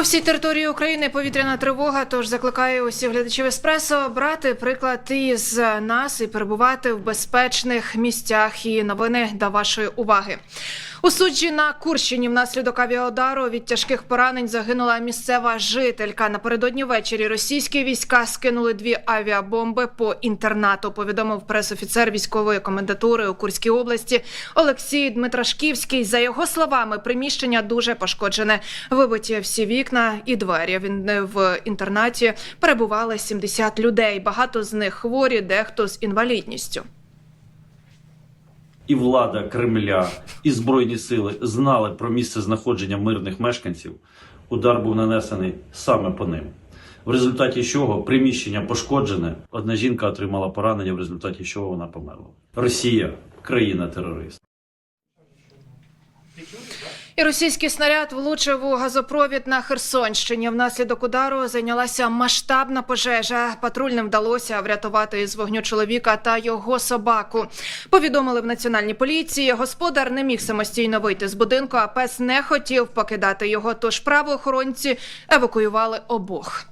По всій території України повітряна тривога. Тож закликаю усіх глядачів еспресо брати приклад із нас і перебувати в безпечних місцях. І новини до вашої уваги. У суджі на Курщині внаслідок авіаудару від тяжких поранень загинула місцева жителька. Напередодні ввечері російські війська скинули дві авіабомби по інтернату. Повідомив пресофіцер військової комендатури у Курській області Олексій Дмитрашківський. За його словами, приміщення дуже пошкоджене. Вибиті всі вікна і двері. Він е, в інтернаті перебували 70 людей. Багато з них хворі, дехто з інвалідністю. І влада Кремля, і збройні сили знали про місце знаходження мирних мешканців, удар був нанесений саме по ним. В результаті чого приміщення пошкоджене. Одна жінка отримала поранення, в результаті чого вона померла. Росія країна-терорист. І російський снаряд влучив у газопровід на Херсонщині. Внаслідок удару зайнялася масштабна пожежа. Патрульним вдалося врятувати із вогню чоловіка та його собаку. Повідомили в національній поліції. Господар не міг самостійно вийти з будинку, а пес не хотів покидати його. Тож правоохоронці евакуювали обох.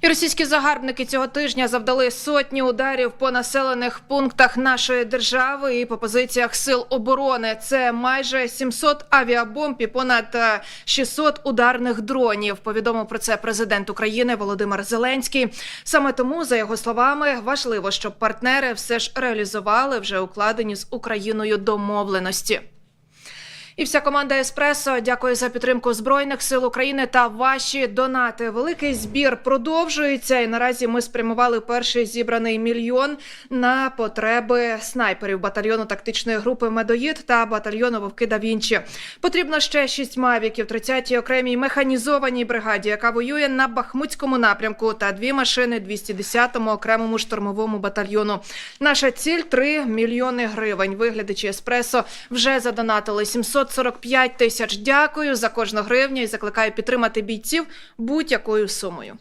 І російські загарбники цього тижня завдали сотні ударів по населених пунктах нашої держави і по позиціях сил оборони. Це майже 700 авіабомб і понад е, 600 ударних дронів. Повідомив про це президент України Володимир Зеленський. Саме тому, за його словами, важливо, щоб партнери все ж реалізували вже укладені з Україною домовленості. І вся команда Еспресо дякую за підтримку збройних сил України та ваші донати. Великий збір продовжується. І наразі ми спрямували перший зібраний мільйон на потреби снайперів батальйону тактичної групи Медоїд та батальйону Вовки да Вінчі. Потрібно ще шість мавіків, 30-й окремій механізованій бригаді, яка воює на Бахмутському напрямку, та дві машини 210-му окремому штурмовому батальйону. Наша ціль 3 мільйони гривень. Виглядачі еспресо вже задонатили 745 тисяч. Дякую за кожну гривню і закликаю підтримати бійців будь-якою сумою.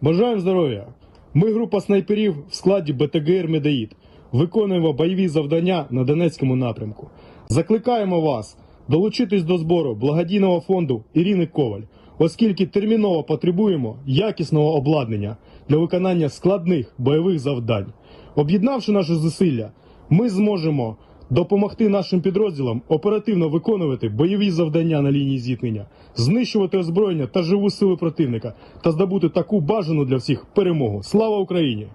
Бажаємо здоров'я! Ми група снайперів в складі БТГР Медаїд. Виконуємо бойові завдання на Донецькому напрямку. Закликаємо вас долучитись до збору благодійного фонду Ірини Коваль, оскільки терміново потребуємо якісного обладнання для виконання складних бойових завдань. Об'єднавши наші зусилля, ми зможемо допомогти нашим підрозділам оперативно виконувати бойові завдання на лінії зіткнення, знищувати озброєння та живу силу противника та здобути таку бажану для всіх перемогу. Слава Україні!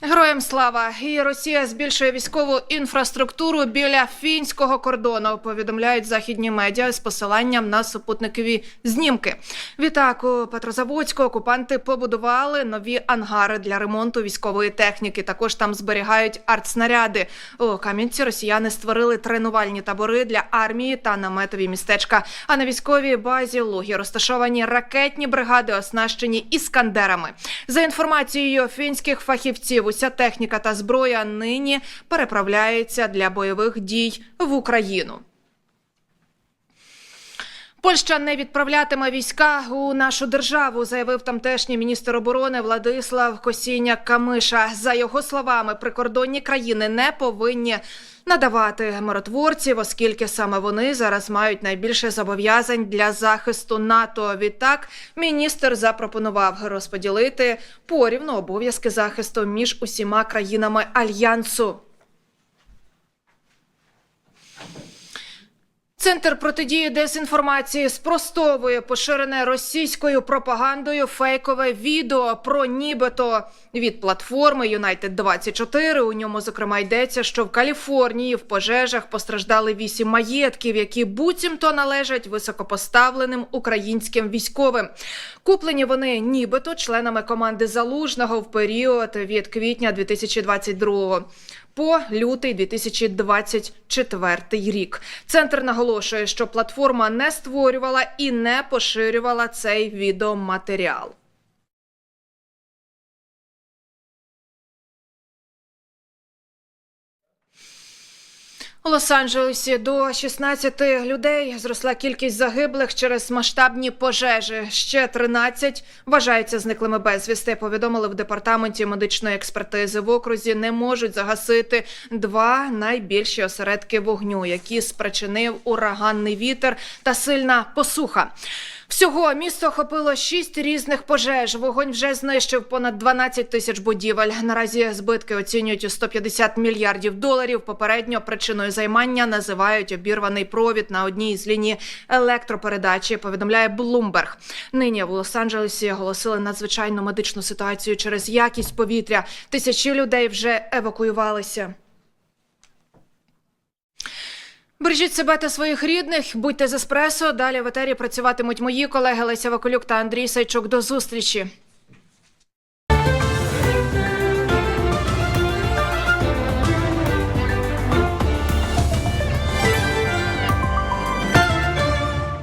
Героям слава! І Росія збільшує військову інфраструктуру біля фінського кордону. Повідомляють західні медіа з посиланням на супутникові знімки. Відтак у Петрозаводську окупанти побудували нові ангари для ремонту військової техніки. Також там зберігають артснаряди. У Кам'янці росіяни створили тренувальні табори для армії та наметові містечка. А на військовій базі Лугі розташовані ракетні бригади, оснащені іскандерами. За інформацією фінських фахівців, уся техніка та зброя нині переправляється для бойових дій в Україну. Польща не відправлятиме війська у нашу державу, заявив тамтешній міністр оборони Владислав Косіняк Камиша. За його словами, прикордонні країни не повинні надавати миротворців, оскільки саме вони зараз мають найбільше зобов'язань для захисту НАТО. Відтак міністр запропонував розподілити порівну обов'язки захисту між усіма країнами альянсу. Центр протидії дезінформації спростовує поширене російською пропагандою фейкове відео про нібито від платформи United 24 У ньому зокрема йдеться, що в Каліфорнії в пожежах постраждали вісім маєтків, які буцімто належать високопоставленим українським військовим. Куплені вони нібито членами команди залужного в період від квітня 2022-го. По лютий 2024 рік. Центр наголошує, що платформа не створювала і не поширювала цей відеоматеріал. У Лос-Анджелесі до 16 людей зросла кількість загиблих через масштабні пожежі. Ще 13 вважаються зниклими безвісти. Повідомили в департаменті медичної експертизи в окрузі. Не можуть загасити два найбільші осередки вогню, які спричинив ураганний вітер та сильна посуха. Всього місто охопило шість різних пожеж. Вогонь вже знищив понад 12 тисяч будівель. Наразі збитки оцінюють у 150 мільярдів доларів. Попередньо причиною займання називають обірваний провід на одній з ліній електропередачі. Повідомляє Bloomberg. Нині в Лос-Анджелесі оголосили надзвичайну медичну ситуацію через якість повітря. Тисячі людей вже евакуювалися. Бережіть себе та своїх рідних, будьте з еспресо. Далі в етері працюватимуть мої колеги Леся Вакулюк та Андрій Сайчук. До зустрічі.